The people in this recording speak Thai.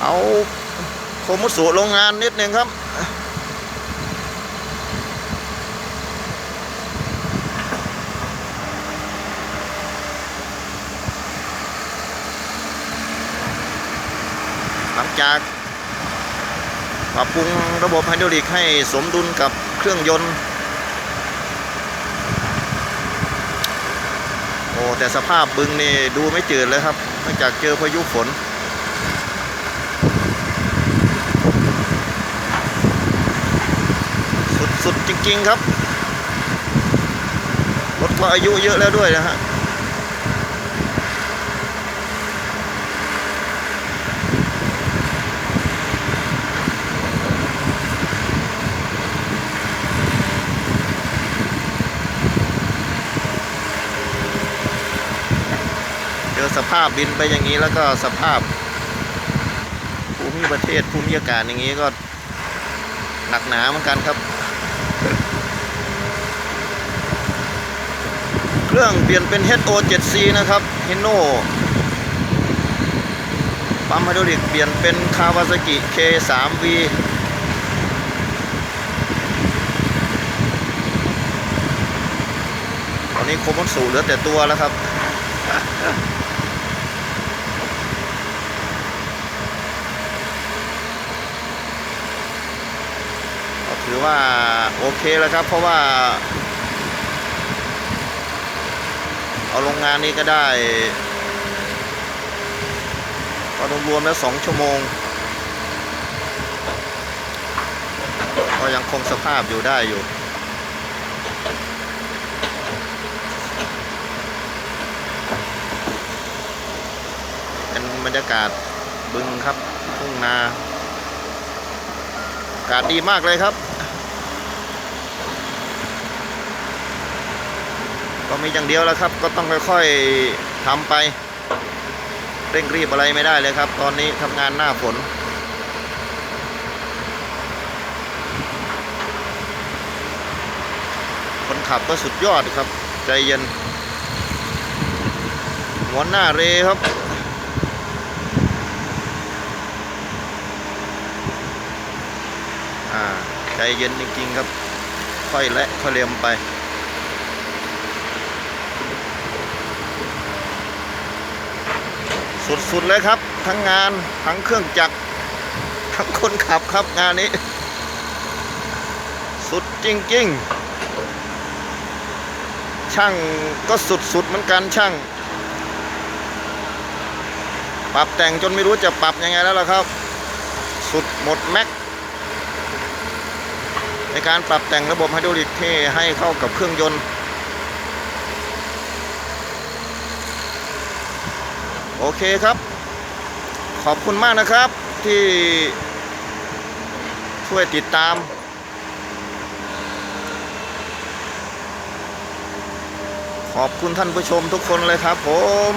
เอาโคมุสุโรงงานนิดหนึ่งครับ หลังจากปรับปรุงระบบไฮดรอลิกให้สมดุลกับเครื่องยนต์ โอ้ แต่สภาพบึงนี่ดูไม่จืดเลยครับเนื่องจากเจอพายุฝน สุดๆ จริง ๆ ครับ รถก็อายุเยอะแล้วด้วยนะฮะเจอสภาพบินไปอย่างนี้แล้วก็สภาพภูมิประเทศภูมิอากาศอย่างนี้ก็หนักหนาเหมือนกันครับ เครื่องเปลี่ยนเป็น HO7C นะครับ Hino ปั๊มไฮดรอลิกเปลี่ยนเป็น Kawasaki K3V ตอนนี้โคมอนสูเหลือแต่ตัวแล้วครับ ถือว่าโอเคแล้วครับ เพราะว่า เอาโรงงานนี้ก็ได้ก็รวมๆแล้วสองชั่วโมง ก็ยังคงสภาพอยู่ได้อยู่เป็นบรรยากาศบึงครับทุ่งนาอากาศดีมากเลยครับ ก็มีอย่างเดียวแล้วครับ ก็ต้องค่อยๆทำไปเร่งรีบอะไรไม่ได้เลยครับ ตอนนี้ทำงานหน้าฝนคนขับก็สุดยอดครับ ใจเย็นหัวหน้าเรครับใจเย็นจริงๆครับ ค่อยและค่อยเรียมไป สุดเลยครับ ทั้งงานทั้งเครื่องจักรทั้งคนขับครับงานนี้ สุดจริง ๆ ช่างก็สุดๆเหมือนกันช่าง ปรับแต่งจนไม่รู้จะปรับยังไงแล้วล่ะครับ สุดหมดแม็กในการปรับแต่งระบบไฮดรอลิกที่ให้เข้ากับเครื่องยนต์ โอเคครับ ขอบคุณมากนะครับที่ช่วยติดตาม ขอบคุณท่านผู้ชมทุกคนเลยครับผม